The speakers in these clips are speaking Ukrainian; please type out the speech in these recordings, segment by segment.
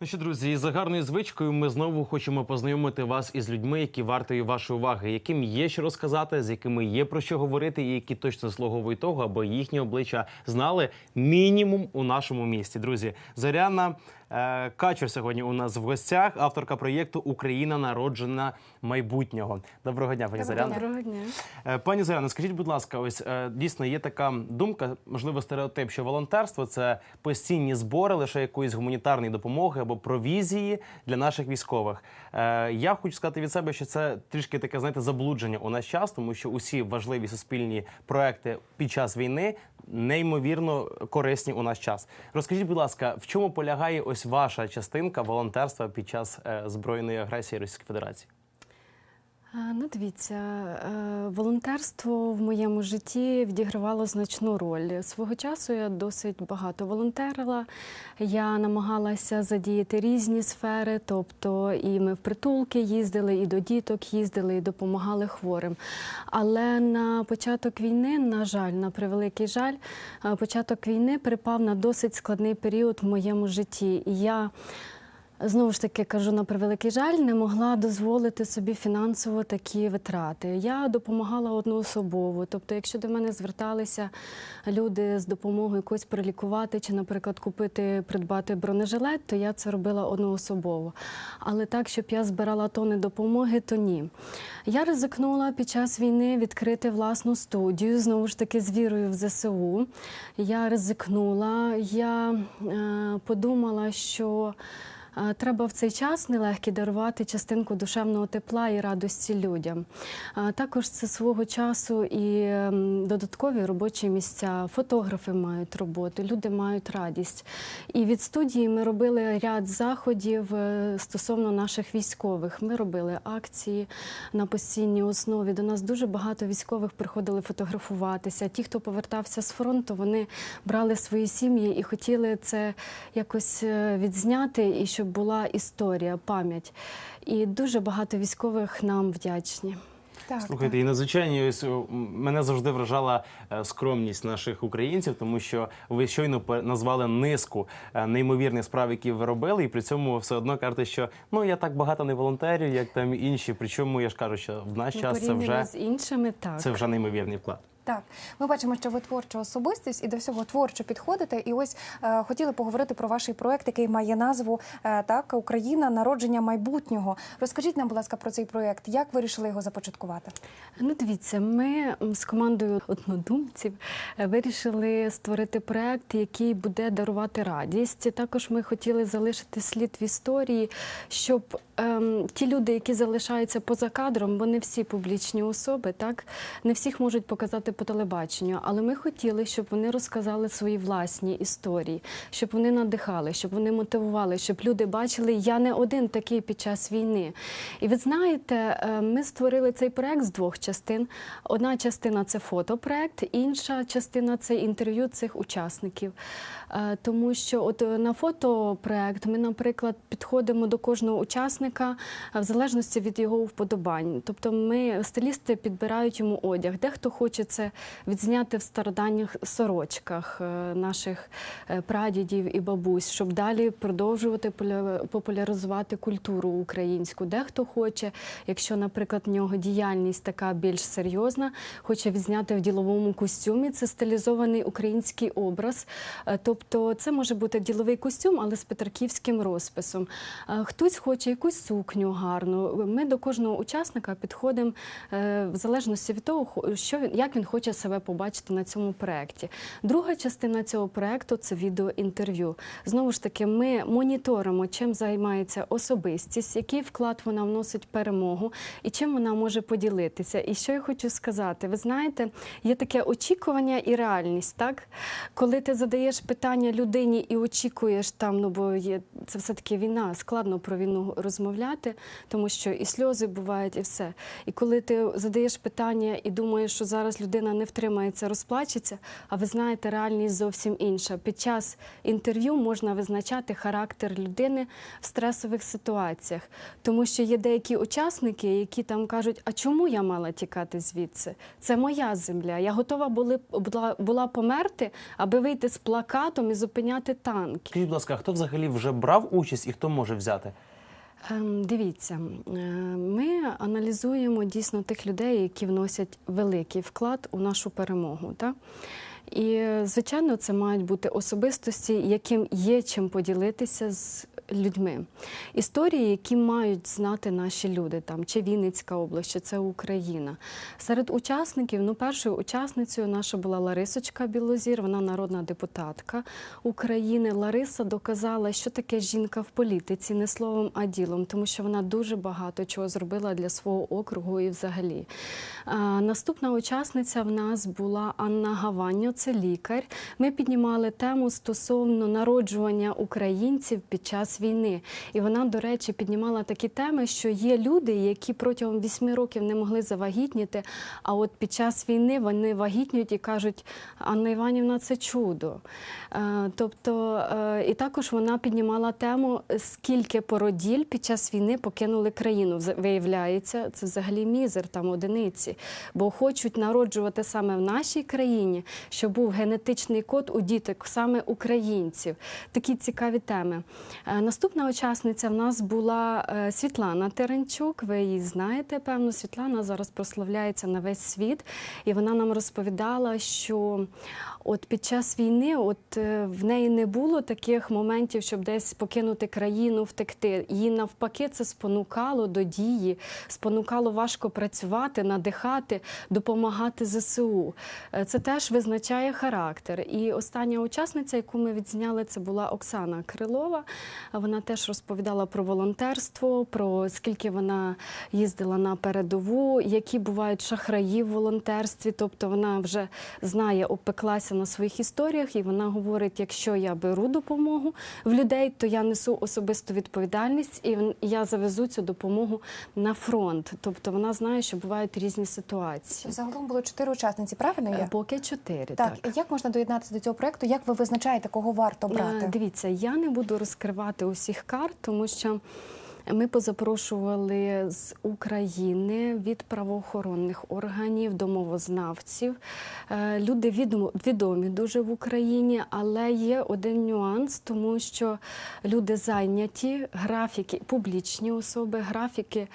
Ну що, друзі, за гарною звичкою ми знову хочемо познайомити вас із людьми, які вартою вашої уваги, яким є що розказати, з якими є про що говорити, і які точно заслуговують того, аби їхні обличчя знали мінімум у нашому місті. Друзі, Зоряна Качур сьогодні у нас в гостях, авторка проєкту Україна народжена майбутнього. Доброго дня, пані Зоряна. Доброго дня. Е, Пані Зоряно, скажіть, будь ласка, ось е, дійсно є така думка, можливо, стереотип, що волонтерство це постійні збори лише якоїсь гуманітарної допомоги або провізії для наших військових. Е, Я хочу сказати від себе, що це трішки таке, знаєте, заблудження у наш час, тому що усі важливі суспільні проекти під час війни неймовірно корисні у наш час. Розкажіть, будь ласка, в чому полягає ось ваша частинка волонтерства під час е, збройної агресії Російської Федерації? Ну, дивіться, е, волонтерство в моєму житті відігравало значну роль. Свого часу я досить багато волонтерила. Я намагалася задіяти різні сфери, тобто і ми в притулки їздили, і до діток їздили, і допомагали хворим. Але на початок війни, на жаль, на превеликий жаль, е, початок війни припав на досить складний період в моєму житті. І я Знову ж таки кажу на превеликий жаль, не могла дозволити собі фінансово такі витрати. Я допомагала одноособово. Тобто, якщо до мене зверталися люди з допомогою якось прилікувати чи, наприклад, купити, придбати бронежилет, то я це робила одноособово. Але так, щоб я збирала тони допомоги, то ні. Я ризикнула під час війни відкрити власну студію, знову ж таки, з вірою в ЗСУ. Я ризикнула, я е, подумала, що. Треба в цей час нелегкий дарувати частинку душевного тепла і радості людям. Також це свого часу і ем, додаткові робочі місця. Фотографи мають роботу, люди мають радість. І від студії ми робили ряд заходів е, стосовно наших військових. Ми робили акції на постійній основі. До нас дуже багато військових приходили фотографуватися. Ті, хто повертався з фронту, вони брали свої сім'ї і хотіли це якось е, відзняти, і щоб була історія, пам'ять. І дуже багато військових нам вдячні. Так, Слухайте, і надзвичайно ось мене завжди вражала е, скромність наших українців, тому що ви щойно назвали низку е, неймовірних справ, які ви робили, і при цьому все одно кажете, що ну я так багато не волонтерю, як там інші. Причому я ж кажу, що в наш Ну, час це вже з іншими, так. це вже неймовірний вклад. Так, ми бачимо, що ви творча особистість і до всього творчо підходите. І ось е, хотіли поговорити про ваш проект, який має назву е, так Україна народження майбутнього. Розкажіть нам, будь ласка, про цей проект. Як ви вирішили його започаткувати? Ну, дивіться, ми з командою однодумців е, вирішили створити проект, який буде дарувати радість. Також ми хотіли залишити слід в історії, щоб ем, ті люди, які залишаються поза кадром, вони всі публічні особи, так не всіх можуть показати по телебаченню. Але ми хотіли, щоб вони розказали свої власні історії, щоб вони надихали, щоб вони мотивували, щоб люди бачили, я не один такий під час війни. І ви знаєте, е, ми створили цей проект з двох частин. Одна частина це фотопроект, інша частина це інтерв'ю цих учасників. Е, Тому що от е, на фотопроект ми, наприклад, підходимо до кожного учасника е, в залежності від його вподобань. Тобто ми стилісти підбирають йому одяг. Дехто хоче це відзняти в стародавніх сорочках наших прадідів і бабусь, щоб далі продовжувати популяризувати культуру українську. Дехто хоче, якщо, наприклад, в нього діяльність така більш серйозна, хоче відзняти в діловому костюмі. Це стилізований український образ. Е, Тобто, це може бути діловий костюм, але з петраківським розписом. Е, Хтось хоче якусь сукню гарну. Ми до кожного учасника підходимо е, в залежності від того, що як він хоче себе побачити на цьому проєкті. Друга частина цього проєкту це відеоінтерв'ю. Знову ж таки, ми моніторимо, чим займається особистість, який вклад вона вносить перемогу і чим вона може поділитися. І що я хочу сказати, ви знаєте, є таке очікування і реальність, так? Коли ти задаєш питання людині і очікуєш там, ну бо є це все таки війна, складно про війну розмовляти, тому що і сльози бувають, і все. І коли ти задаєш питання і думаєш, що зараз людина. не втримається, розплачеться. А ви знаєте, реальність зовсім інша. Під час інтерв'ю можна визначати характер людини в стресових ситуаціях, тому що є деякі учасники, які там кажуть: а чому я мала тікати звідси? Це моя земля. Я готова була, була померти, аби вийти з плакатом і зупиняти танки. Скажіть, будь ласка, хто взагалі вже брав участь і хто може взяти? Ем, Дивіться, е, ми аналізуємо дійсно тих людей, які вносять великий вклад у нашу перемогу. Так? І, е, звичайно, це мають бути особистості, яким є чим поділитися з людьми. Історії, які мають знати наші люди, там чи Вінницька область, чи це Україна. Серед учасників, ну, першою учасницею наша була Ларисочка Білозір, вона народна депутатка України. Лариса доказала, що таке жінка в політиці, не словом, а ділом, тому що вона дуже багато чого зробила для свого округу і взагалі. А, наступна учасниця в нас була Анна Гаваньо, це лікар. Ми піднімали тему стосовно народжування українців під час війни. І вона, до речі, піднімала такі теми, що є люди, які протягом вісьми років не могли завагітніти, а от під час війни вони вагітнюють і кажуть, Анна Іванівна, це чудо. Е, Тобто, е, і також вона піднімала тему, скільки породіль під час війни покинули країну. Виявляється, це взагалі мізер, там одиниці. Бо хочуть народжувати саме в нашій країні, щоб був генетичний код у діток, саме українців. Такі цікаві теми. Наступна учасниця в нас була е, Світлана Теренчук. Ви її знаєте, певно. Світлана зараз прославляється на весь світ, і вона нам розповідала, що от під час війни, от е, в неї не було таких моментів, щоб десь покинути країну, втекти. Її навпаки, це спонукало до дії, спонукало важко працювати, надихати, допомагати ЗСУ. Е, Це теж визначає характер. І остання учасниця, яку ми відзняли, це була Оксана Крилова. Вона теж розповідала про волонтерство, про скільки вона їздила на передову, які бувають шахраї в волонтерстві. Тобто вона вже знає, опеклася на своїх історіях, і вона говорить: якщо я беру допомогу в людей, то я несу особисту відповідальність і я завезу цю допомогу на фронт. Тобто вона знає, що бувають різні ситуації. Загалом було чотири учасниці, правильно Е, є? Поки чотири. Так, і як можна доєднатися до цього проекту? Як ви визначаєте, кого варто Е, брати? Дивіться, я не буду розкривати усіх карт, тому що ми позапрошували з України від правоохоронних органів, домовознавців. Е, Люди відомі дуже в Україні, але є один нюанс, тому що люди зайняті, графіки, публічні особи, графіки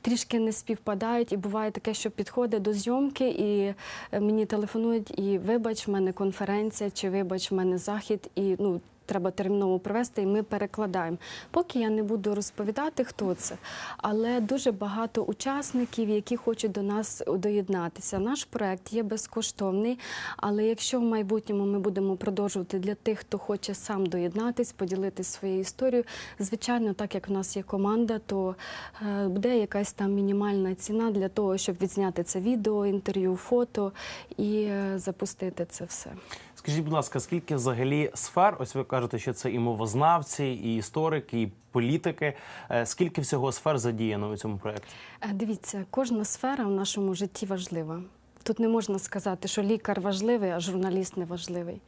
трішки не співпадають. І буває таке, що підходить до зйомки, і е, мені телефонують, і вибач, в мене конференція, чи вибач, в мене захід, і ну. Треба терміново провести, і ми перекладаємо. Поки я не буду розповідати, хто це, але дуже багато учасників, які хочуть до нас доєднатися. Наш проект є безкоштовний, але якщо в майбутньому ми будемо продовжувати для тих, хто хоче сам доєднатись, поділитися своєю історією, звичайно, так як в нас є команда, то е, буде якась там мінімальна ціна для того, щоб відзняти це відео, інтерв'ю, фото і е, запустити це все. Скажіть, будь ласка, скільки взагалі сфер? Ось ви кажете, що це і мовознавці, і історики, і політики. Е, Скільки всього сфер задіяно у цьому проєкті? Е, Дивіться, кожна сфера в нашому житті важлива. Тут не можна сказати, що лікар важливий, а журналіст не важливий.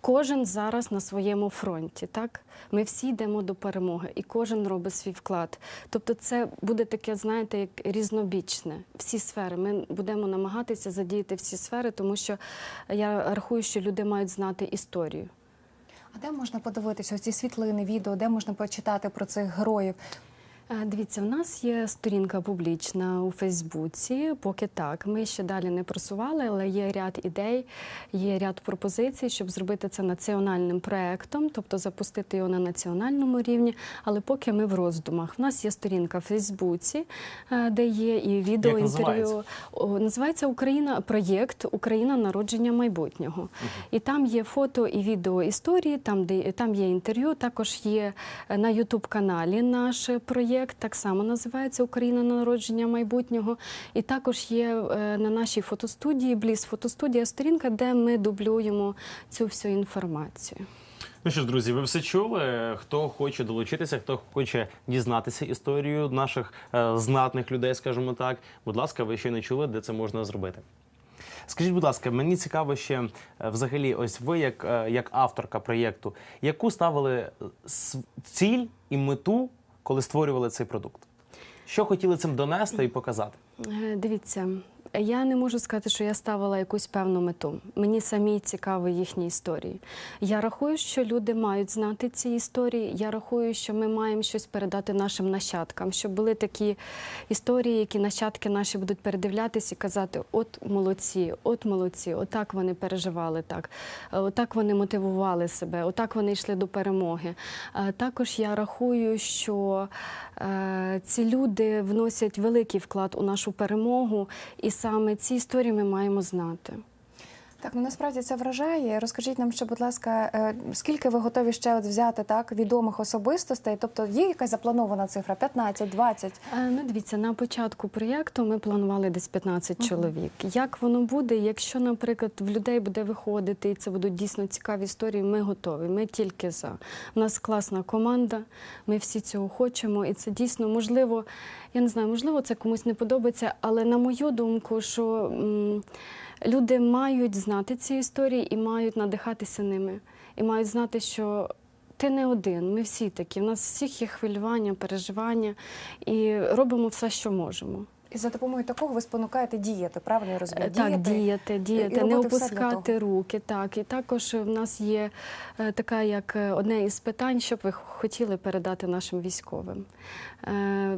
Кожен зараз на своєму фронті. Так? Ми всі йдемо до перемоги, і кожен робить свій вклад. Тобто, це буде таке, знаєте, як різнобічне. Всі сфери. Ми будемо намагатися задіяти всі сфери, тому що я рахую, що люди мають знати історію. А де можна подивитися ці світлини, відео, де можна почитати про цих героїв? Е, Дивіться, в нас є сторінка публічна у Фейсбуці. Поки так. Ми ще далі не просували, але є ряд ідей, є ряд пропозицій, щоб зробити це національним проектом, тобто запустити його на національному рівні. Але поки ми в роздумах. У нас є сторінка в Фейсбуці, е, де є і відео Як інтерв'ю. називається? Називається Україна проєкт Україна народження майбутнього. І там є фото і відео історії, там де там є інтерв'ю. Також є е, на Ютуб каналі наш проєкт, так само називається Україна народження майбутнього. І також є е, на нашій фотостудії, Бліз фотостудія, сторінка, де ми дублюємо цю всю інформацію. Ну що ж, друзі, ви все чули. Хто хоче долучитися, хто хоче дізнатися історію наших е, знатних людей, скажімо так. Будь ласка, ви ще не чули, де це можна зробити. Скажіть, будь ласка, мені цікаво ще е, взагалі, ось ви, як, е, як авторка проєкту, яку ставили ціль і мету, коли створювали цей продукт? Що хотіли цим донести і показати? Е, Дивіться, я не можу сказати, що я ставила якусь певну мету. Мені самі цікаві їхні історії. Я рахую, що люди мають знати ці історії. Я рахую, що ми маємо щось передати нашим нащадкам, щоб були такі історії, які нащадки наші будуть передивлятись і казати: от молодці, от молодці, отак вони переживали так, отак вони мотивували себе, отак вони йшли до перемоги. Е, Також я рахую, що е, ці люди вносять великий вклад у нашу перемогу, і саме ці історії ми маємо знати. Так, ну насправді це вражає. Розкажіть нам ще, будь ласка, е, скільки ви готові ще от взяти так відомих особистостей? Тобто є якась запланована цифра 15, 20? Е, Ну, дивіться, на початку проєкту ми планували десь 15 чоловік. Як воно буде, якщо, наприклад, в людей буде виходити, і це будуть дійсно цікаві історії, ми готові. Ми тільки за. У нас класна команда, ми всі цього хочемо, і це дійсно можливо. Я не знаю, можливо, це комусь не подобається, але на мою думку, що люди мають знати ці історії і мають надихатися ними, і мають знати, що ти не один, ми всі такі. У нас всіх є хвилювання, переживання, і робимо все, що можемо. І за допомогою такого ви спонукаєте діяти, правильно я розумію? Е, Так, діяти, діяти, не опускати руки. Так, і також в нас є е, така, як е, одне із питань, що б ви хотіли передати нашим військовим.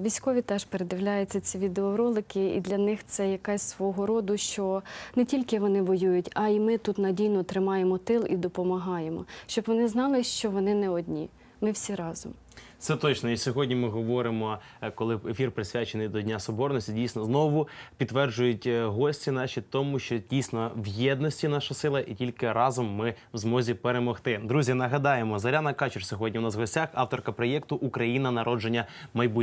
Військові теж передивляються ці відеоролики, і для них це якась свого роду, що не тільки вони воюють, а й ми тут надійно тримаємо тил і допомагаємо, щоб вони знали, що вони не одні. Ми всі разом. Це точно. І сьогодні ми говоримо, е, коли ефір присвячений до Дня Соборності, дійсно знову підтверджують е, гості наші тому, що дійсно в єдності наша сила, і тільки разом ми в змозі перемогти. Друзі, нагадаємо, Заряна Качер сьогодні у нас в гостях, авторка проєкту Україна народження майбутнього.